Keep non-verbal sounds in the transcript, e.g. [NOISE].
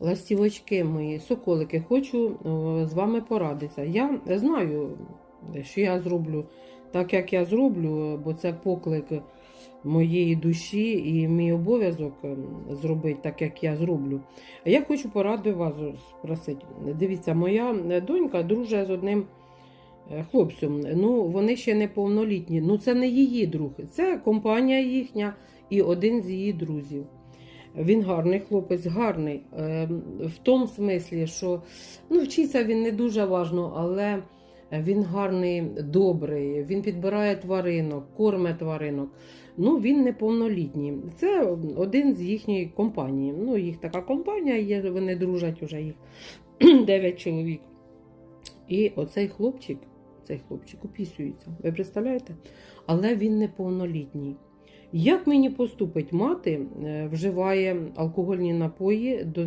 Ластівочки мої, соколики, хочу з вами порадитися. Я знаю, що я зроблю так, як я зроблю, бо це поклик моєї душі і мій обов'язок ем, зробити так, як я зроблю. А я хочу поради вас спросити. Дивіться, моя донька дружить з одним е, хлопцем. Ну, вони ще не повнолітні. Ну, це не її друг, це компанія їхня і один з її друзів. Він гарний хлопець, гарний. е, В тому смислі, що ну, вчиться він не дуже важно, але він гарний, добрий, він підбирає тваринок, корме тваринок. Ну, він неповнолітній. Це один з їхньої компанії. Ну, їх така компанія є, вони дружать уже їх [CLEARS THROAT] 9 чоловік. І оцей хлопчик, цей хлопчик опісюється. Ви представляєте? Але він неповнолітній. Як мені поступить? Мати, е, вживає алкогольні напої до